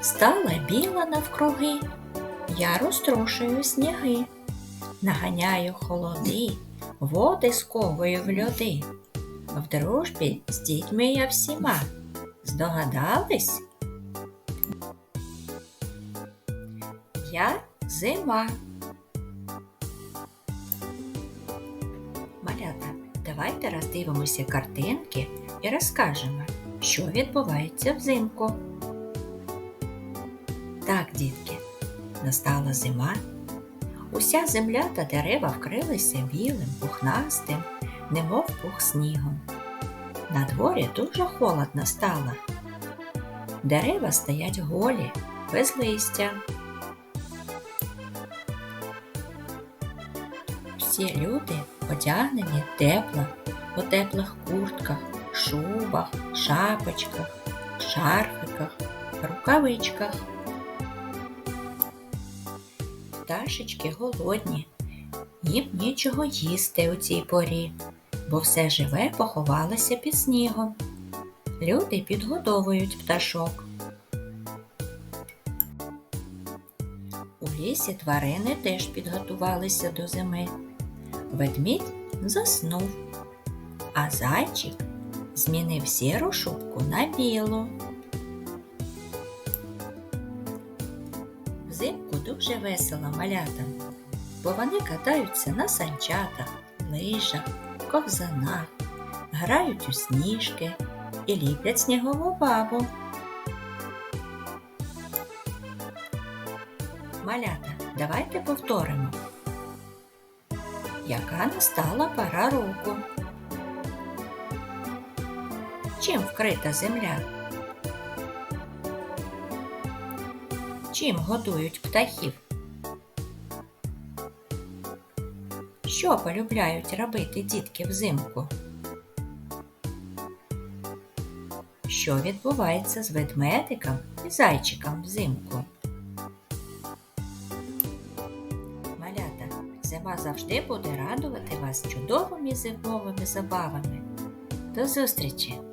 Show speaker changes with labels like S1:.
S1: Стала біла навкруги, я розтрошую сніги, наганяю холоди, води сковую в льоди. В дружбі з дітьми я всіма. Здогадались? Я зима. Малята, давайте роздивимося картинки і розкажемо, що відбувається взимку. Так, дітки, настала зима. Уся земля та дерева вкрилися білим, пухнастим, немов пух снігом. На дворі дуже холодно стало. Дерева стоять голі, без листя. Всі люди одягнені тепло у теплих куртках, шубах, шапочках, шарфиках, рукавичках. Пташечки голодні, їм нічого їсти у цій порі, бо все живе поховалося під снігом. Люди підгодовують пташок. У лісі тварини теж підготувалися до зими. Ведмідь заснув, а зайчик змінив сіру шубку на білу. Взимку дуже весело малятам, бо вони катаються на санчатах, лижах, ковзанах, грають у сніжки і ліплять снігову бабу. Малята, давайте повторимо. Яка настала пора року? Чим вкрита земля? Чим годують птахів? Що полюбляють робити дітки взимку? Що відбувається з ведмедиком і зайчиком взимку? Малята, зима завжди буде радувати вас чудовими зимовими забавами. До зустрічі!